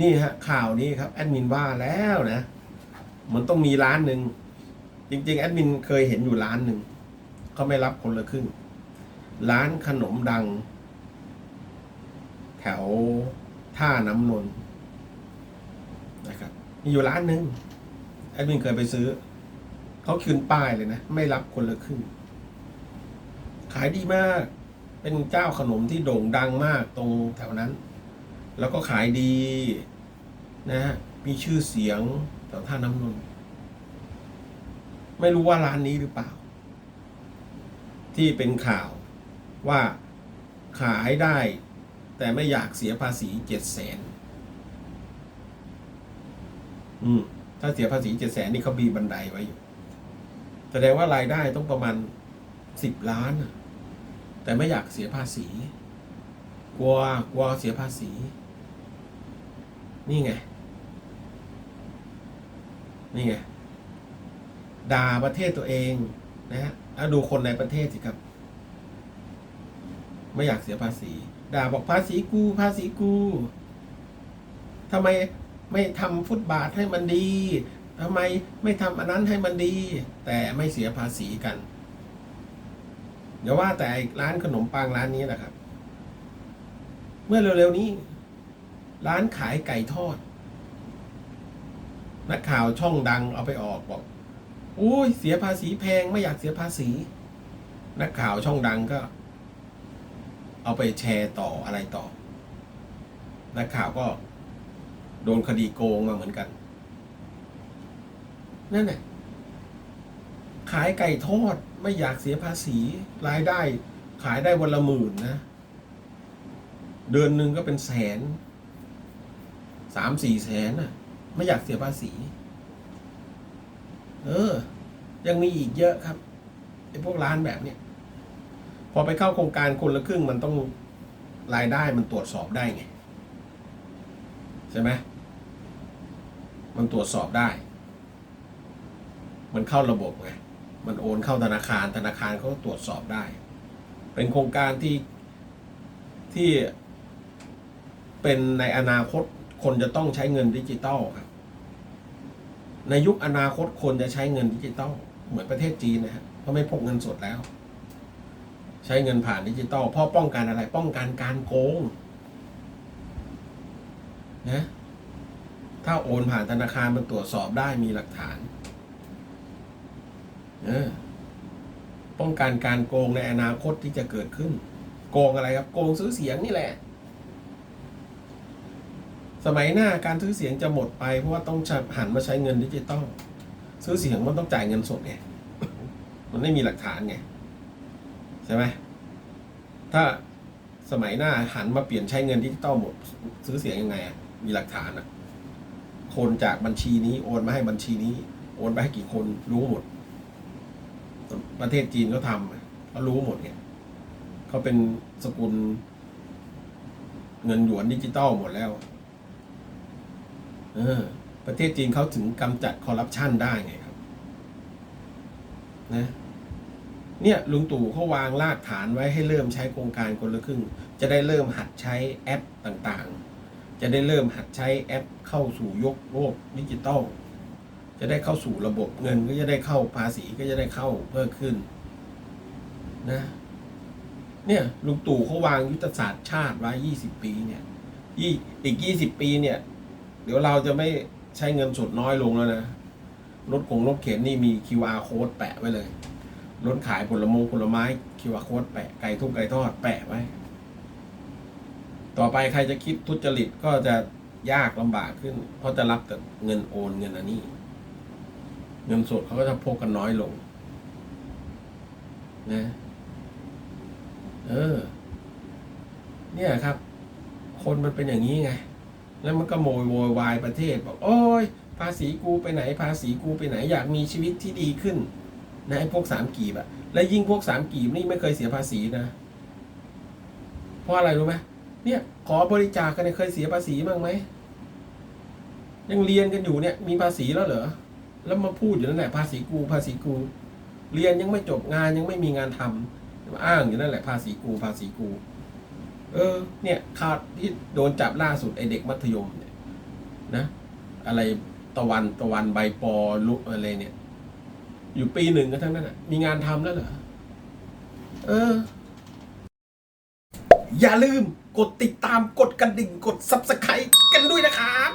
นี่ฮะข่าวนี้ครับแอดมินว่าแล้วนะมันต้องมีร้านหนึ่งจริง ๆ แอดมินเคยเห็นอยู่ร้านหนึ่งเขาไม่รับคนละครึ่ง ร้านขนมดัง แถวท่าน้ำนนนะครับมีอยู่ร้านหนึ่งแอดมินเคยไปซื้อเขาคืนป้ายเลยนะ ไม่รับคนละครึ่ง ขายดีมาก เป็นเจ้าขนมที่โด่งดังมากตรงแถวนั้น แล้วก็ขายดีนะฮะมีชื่อเสียงแถวท่าน้ำนนไม่รู้ว่าร้านนี้หรือเปล่า ที่เป็นข่าวว่าขายได้ แต่ไม่อยากเสียภาษีเจ็ดแสนอืม ถ้าเสียภาษีเจ็ดแสนนี่เขาบีบันไดไว้อยู่แสดงว่ารายได้ต้องประมาณสิบล้าน แต่ไม่อยากเสียภาษี กลัวกลัวเสียภาษี นี่ไง นี่ไง ด่าประเทศตัวเองนะฮะแล้วดูคนในประเทศสิครับ ไม่อยากเสียภาษี ด่าบอกภาษีกูภาษีกูทำไมไม่ทำฟุตบาทให้มันดีทำไมไม่ทำอันนั้นให้มันดี แต่ไม่เสียภาษีกันเดี๋ยวว่าแต่ร้านขนมปังร้านนี้แหละครับ เมื่อเร็วๆนี้ ร้านขายไก่ทอด นักข่าวช่องดังเอาไปออกบอกโอ้ยเสียภาษีแพงไม่อยากเสียภาษี นักข่าวช่องดังก็ เอาไปแชร์ต่ออะไรต่อ นักข่าวก็ โดนคดีโกงมาเหมือนกัน นั่นแหละขายไก่ทอดไม่อยากเสียภาษีรายได้ ขายได้วันละหมื่นนะ เดือนหนึ่งก็เป็นแสน สามสี่แสนน่ะ ไม่อยากเสียภาษี เออ ยังมีอีกเยอะครับไอ้พวกร้านแบบเนี้ยพอไปเข้าโครงการคนละครึ่งมันต้องรายได้มันตรวจสอบได้ไง ใช่ไหมมันตรวจสอบได้ มันเข้าระบบไง มันโอนเข้าธนาคารธนาคารเขาตรวจสอบได้ เป็นโครงการที่ที่เป็นในอนาคต คนจะต้องใช้เงินดิจิตอลครับ ในยุคอนาคตคนจะใช้เงินดิจิตอลเหมือนประเทศจีนนะฮะเขาไม่พกเงินสดแล้ว ใช้เงินผ่านดิจิตอลเพราะป้องกันอะไร ป้องกันการโกงนะถ้าโอนผ่านธนาคารมันตรวจสอบได้มีหลักฐานเออป้องกันการโกงในอนาคตที่จะเกิดขึ้น โกงอะไรครับ โกงซื้อเสียงนี่แหละ สมัยหน้าการซื้อเสียงจะหมดไปเพราะว่าต้องหันมาใช้เงินดิจิตอลซื้อเสียงมันต้องจ่ายเงินสดไงมันไม่มีหลักฐานไงใช่ไหมถ้าสมัยหน้าหันมาเปลี่ยนใช้เงินดิจิตอลหมด ซื้อเสียงยังไงอะมีหลักฐานอะคนจากบัญชีนี้โอนมาให้บัญชีนี้ โอนไปให้กี่คนรู้หมด ประเทศจีนเขาทำเขารู้หมดไงเขาเป็นสกุลเงินหยวนดิจิตอลหมดแล้ว ประเทศจีนเขาถึงกำจัดคอร์รัปชันได้ไงครับนะเนี่ยลุงตู่เขาวางรากฐานไว้ให้เริ่มใช้โครงการคนละครึ่ง จะได้เริ่มหัดใช้แอปต่างๆ จะได้เริ่มหัดใช้แอปเข้าสู่ยกโลกดิจิตอลจะได้เข้าสู่ระบบเงินก็จะได้เข้าภาษีก็จะได้เข้าเพิ่มขึ้นนะเนี่ยลุงตู่เขาวางยุทธศาสตร์ชาติไว้ยี่สิบปีเนี่ยอีกยี่สิบปีเนี่ย เดี๋ยวเราจะไม่ใช้เงินสดน้อยลงแล้วนะ รถคงรถเข็นนี่มี QR code แปะไว้เลยรถขายผลมงผลไม้ QR code แปะไก่ทุกไก่ทอดแปะไว้ ต่อไปใครจะคิดทุจริตก็จะยากลำบากขึ้น เพราะจะรับแต่เงินโอนเงินอันนี้ เงินสดเขาก็จะพกกันน้อยลง นะ เออ เนี่ยครับ คนมันเป็นอย่างนี้ไง แล้วมันก็โมยโวยวายประเทศบอกโอ้ยภาษีกูไปไหน ภาษีกูไปไหนอยากมีชีวิตที่ดีขึ้นนะไอ้พวกสามกีบอะและยิ่งพวกสามกีบนี่ไม่เคยเสียภาษีนะ เพราะอะไรรู้ไหมเนี่ย ขอบริจาคกันเนี่ยเคยเสียภาษีบ้างไหมยังเรียนกันอยู่เนี่ย มีภาษีแล้วเหรอแล้วมาพูดอยู่นั่นแหละภาษีกู ภาษีกู เรียนยังไม่จบงานยังไม่มีงานทำอ้างอยู่นั่นแหละภาษีกูภาษีกู เออ เนี่ยข่าวที่โดนจับล่าสุดไอเด็กมัธยมเนี่ยนะ อะไรตะวันตะวันใบปอลุอะไรเนี่ย อยู่ปีหนึ่งกันทั้งนั้นอะ มีงานทำแล้วเหรอเออ อย่าลืมกดติดตามกดกระดิ่งกด subscribe กันด้วยนะครับ